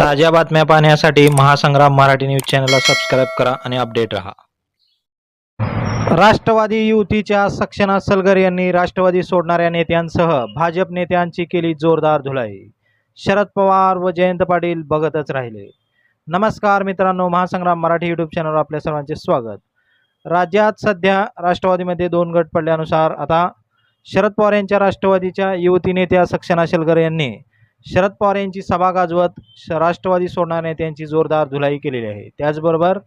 ताज्या बातम्या पाहण्यासाठी महासंग्राम मराठी न्यूज चॅनलला सबस्क्राईब करा आणि अपडेट रहा. राष्ट्रवादी युतीच्या सक्षना सलगर यांनी राष्ट्रवादी सोडणाऱ्या नेत्यांसह भाजप नेत्यांची केली जोरदार धुलाई. शरद पवार व जयंत पाटील बघतच राहिले. नमस्कार मित्रांनो महासंग्राम मराठी यूट्यूब चॅनलवर आपल्या सर्वांचे स्वागत. राज्यात सध्या राष्ट्रवादीमध्ये दोन गट पडल्यानुसार आता शरद पवार यांच्या राष्ट्रवादीच्या युवती नेत्या सक्षना सलगर यांनी शरद पवार यांची सभा गाजवत श- राष्ट्रवादी सोडणार नेत्यांची जोरदार धुलाई केलेली आहे. त्याचबरोबर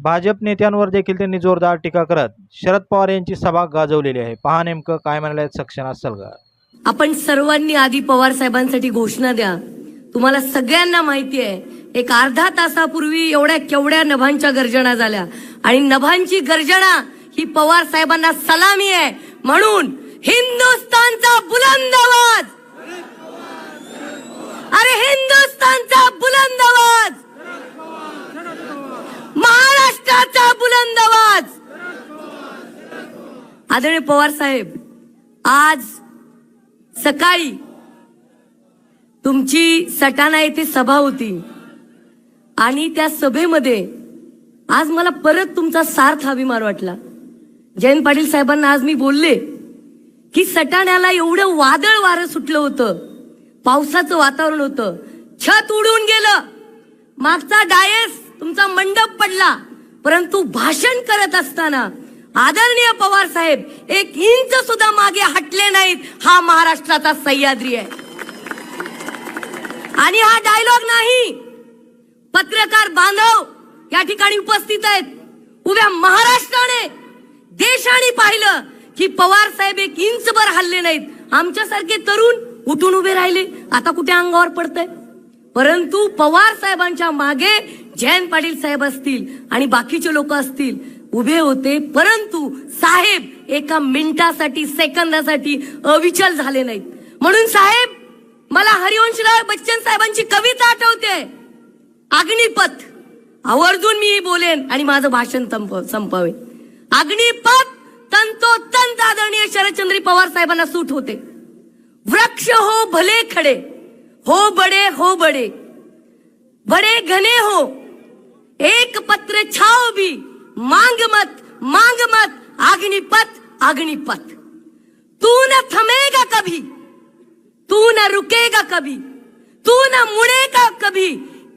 भाजप नेत्यांवर देखील त्यांनी जोरदार टीका करत शरद पवार यांची सभा गाजवलेली आहे. पहा नेमकं काय म्हणाले आहेत सक्षना सलगर. आपण सर्वांनी आधी पवार साहेबांसाठी घोषणा द्या. तुम्हाला सगळ्यांना माहिती आहे एक अर्धा तासापूर्वी एवढ्या केवढ्या नभांच्या गर्जना झाल्या. आणि नभांची गर्जना ही पवार साहेबांना सलामी आहे. म्हणून हिंदुस्थानचा बुलंद आवाज अरे हिंदुस्थानचा बुलंद आवाज महाराष्ट्राचा बुलंद आवाज आदरणीय पवार साहेब आज सकाळी तुमची सटाणा येथे सभा होती आणि त्या सभेमध्ये आज मला परत तुमचा सार्थ अभिमान वाटला. जयंत पाटील साहेबांना आज मी बोलले की सटाण्याला एवढं वादळ वारं सुटलं होतं पावसाचं वातावरण होतं छत उडून गेलं मागचा डायस तुमचा मंडप पडला परंतु भाषण करत असताना आदरणीय पवार साहेब एक इंच सुद्धा मागे हटले नाहीत. हा महाराष्ट्राचा सह्याद्री आहे. आणि हा डायलॉग नाही. पत्रकार बांधव या ठिकाणी उपस्थित आहेत. उभ्या महाराष्ट्राने देशाने पाहिलं की पवार साहेब एक इंचभर हल्ले नाहीत. आमच्यासारखे तरुण उठून उभे राहिले. आता कुठे अंगावर पडतंय? परंतु पवार साहेबांच्या मागे जयंत पाटील साहेब असतील आणि बाकीचे लोक असतील उभे होते परंतु साहेब एका मिनिटासाठी सेकंदासाठी अविचल झाले नाहीत. म्हणून साहेब मला हरिवंशराव बच्चन साहेबांची कविता आठवते. अग्निपथ. आवर्जून मी बोलेन आणि माझं भाषण संप- संपवे अग्निपथ तंतोतंत आदरणीय शरदचंद्री पवार साहेबांना सूट होते. वृक्ष हो भले खडे हो बडे हो बडे. बडे घने हो एक पत्र छाव भी. मांग मत मांग मत अग्निपथ अग्निपथ। तू न थमेगा कभी तू न रुकेगा कभी तू न मुड़ेगा कभी।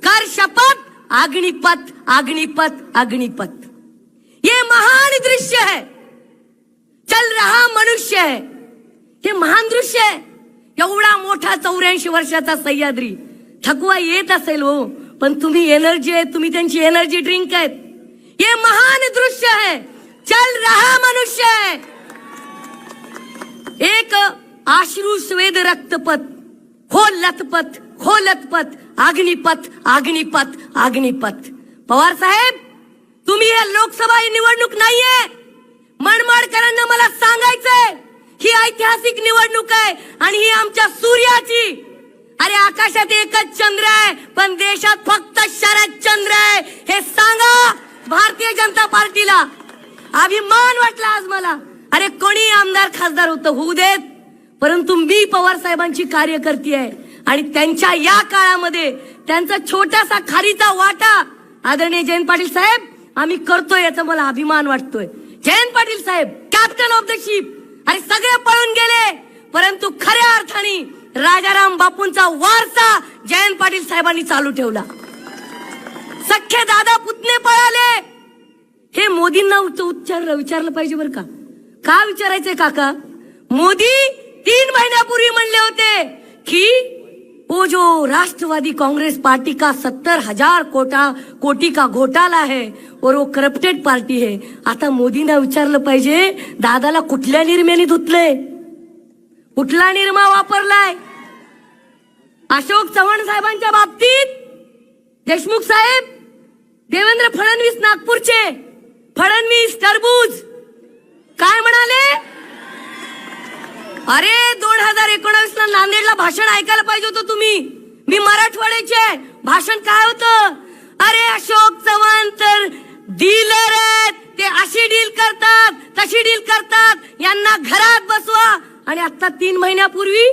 कर शपथ अग्निपथ अग्निपथ अग्निपथ। ये महान दृश्य है। चल रहा मनुष्य है। हे महान दृश्य आहे एवढा मोठा चौऱ्याऐंशी वर्षाचा सह्याद्री। थकवा येत असेल हो पण तुम्ही एनर्जी आहे तुम्ही त्यांची एनर्जी ड्रिंक आहेत. ये महान दृश्य है। चल रहा मनुष्य है। एक आश्रू स्वेद रक्तपथ हो लथपथ हो लथपथ अग्निपथ अग्निपथ अग्निपथ। पवार साहेब तुम्ही हे लोकसभा ही निवडणूक नाहीये। मनमाडकरांना मला सांगायचंय ही ऐतिहासिक निवडणूक आहे आणि ही आमच्या सूर्याची. अरे आकाशात एकच चंद्र आहे पण देशात फक्त शरद चंद्र आहे. भारतीय जनता पार्टीला अभिमान वाटला आज मला. अरे कोणी आमदार खासदार होतं? होऊ देत. परंतु मी पवार साहेबांची कार्यकर्ती आहे. आणि त्यांच्या या काळामध्ये त्यांचा छोटासा खारीचा वाटा आदरणीय जयंत पाटील साहेब आम्ही करतोय याचा मला अभिमान वाटतोय. जयंत पाटील साहेब कॅप्टन ऑफ द शिप अरे सगळे पळून गेले. परंतु खऱ्या अर्थाने राजाराम बापूंचा वारसा जयंत पाटील साहेबांनी चालू ठेवला. सख्खे दादा पुतणे पळाले. हे मोदींना उच्च- उच्चार विचारलं पाहिजे बरं का. का विचारायचंय काका? मोदी तीन महिन्यापूर्वी म्हणले होते की वो जो राष्ट्रवादी कांग्रेस पार्टी का सत्तर हजार कोटा कोटी का घोटाला है और वो करप्टेड पार्टी है. आता मोदींना विचारलं पाहिजे दादाला कुठल्या निर्म्याने धुतले कुठला निर्मा वापरलाय? अशोक चव्हाण साहेबांच्या बाबतीत देशमुख साहेब देवेंद्र फडणवीस नागपूरचे. फडणवीस टरबूज. काय म्हणाले? अरे दोन हजार एकोणावीस ला नांदेडला भाषण ऐकायला पाहिजे होतं तुम्ही. मी मराठवाड्याचे भाषण काय होतं? अरे अशोक चव्हाण तर डीलर आहेत. ते अशी डील करतात तशी डील करतात. यांना घरात बसवा. आणि आता तीन महिन्यापूर्वी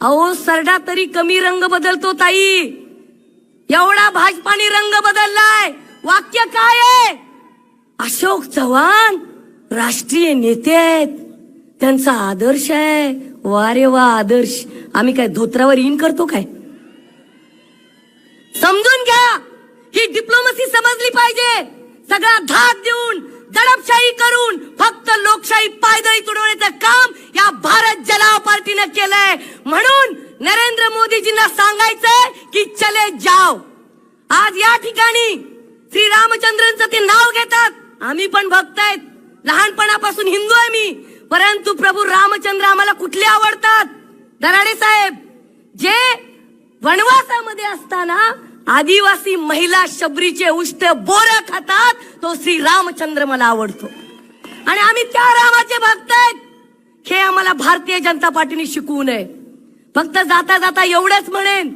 अहो सरडा तरी कमी रंग बदलतो ताई. एवढा भाजपाने रंग बदललाय. वाक्य काय आहे? अशोक चव्हाण राष्ट्रीय नेते आहेत. त्यांचा आदर्श आहे. वा रे वा आदर्श. आम्ही काय धोत्रावर इन करतो काय? समजून घ्या. ही डिप्लोमसी समजली पाहिजे. सगळा धाक देऊन दडपशाही करून फक्त लोकशाही पायदळी तुडवण्याचं काम या भारत जलाव पार्टीनं केलंय. म्हणून नरेंद्र मोदीजींना सांगायचंय की चले जाव आज या ठिकाणी श्री रामचंद्रांचं ते नाव घेतात. आम्ही पण भक्त आहेत लहानपणापासून हिंदू आहे मी. परंतु प्रभू रामचंद्र आम्हाला कुठले आवडतात? दराडे साहेब जे वनवासामध्ये असताना आदिवासी महिला शबरीचे उष्ट बोर खातात तो श्री रामचंद्र मला आवडतो. आणि आम्ही त्या रामाचे भक्त आहेत हे आम्हाला भारतीय जनता पार्टीने शिकवू नये. फक्त जाता जाता एवढंच म्हणेन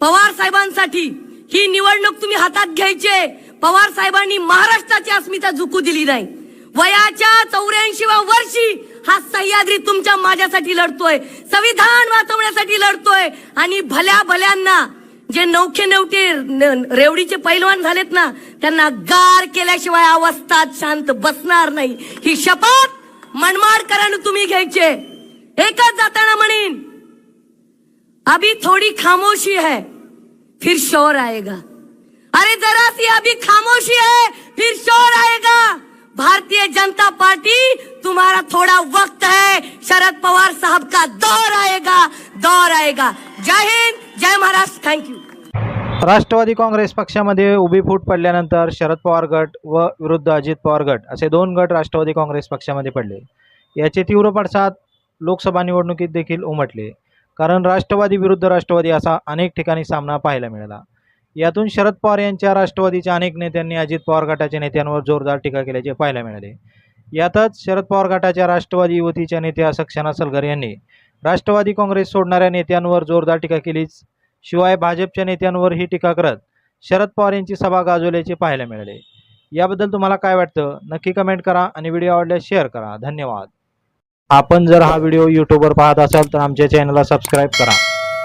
पवार साहेबांसाठी ही निवडणूक तुम्ही हातात घ्यायचे. पवार साहेबांनी महाराष्ट्राची अस्मिता झुकू दिली नाही. वयाच्या चौऱ्याऐंशीव्या वर्षी हा सह्याद्री तुमच्या माझ्यासाठी लढतोय. संविधान वाचवण्यासाठी लढतोय. आणि भल्या भल्यांना जे नौखे नवटे रेवडीचे पैलवान झालेत ना त्यांना गार केल्याशिवाय अवस्थात शांत बसणार नाही. ही शपथ मनमाडकरांनी तुम्ही घ्यायचे एकच जाताना म्हणेन अभी थोड़ी खामोशी है फिर शोर आएगा. अरे जरा सी अभी खामोशी है फिर शोर आएगा। भारतीय जनता पार्टी तुम्हारा थोड़ा वक्त है। शरद पवार साहब का दौर आएगा दौर आएगा। जय हिंद जय Maharashtra thank you Rashtravadi Congress पक्षामध्ये उभी फूट पडल्यानंतर शरद पवार गट व विरुद्ध अजित पवार गट असे दोन गट राष्ट्रवादी काँग्रेस पक्षामध्ये पडले. याचे तीव्र पडसाद लोकसभा निवडणुकीत देखील उमटले कारण राष्ट्रवादी विरुद्ध राष्ट्रवादी असा अनेक ठिकाणी सामना पाहायला मिळाला. यातून शरद पवार यांच्या राष्ट्रवादीच्या अनेक नेत्यांनी अजित पवार गटाच्या नेत्यांवर जोरदार टीका केल्याचे पाहायला मिळाले. यातच शरद पवार गटाच्या राष्ट्रवादी युवतीच्या नेत्या सक्षना सलगर यांनी राष्ट्रवादी काँग्रेस सोडणाऱ्या नेत्यांवर जोरदार टीका केलीच. शिवाय भाजपच्या नेत्यांवर ही टीका करत शरद पवार यांची सभा गाजवल्याचे पाहायला मिळाले. याबद्दल तुम्हाला काय वाटतं? नक्की कमेंट करा आणि व्हिडिओ आवडल्यास शेअर करा. धन्यवाद. आपण जर हा व्हिडिओ यूट्यूबवर पाहत असाल तर आमच्या चॅनलला सबस्क्राईब करा.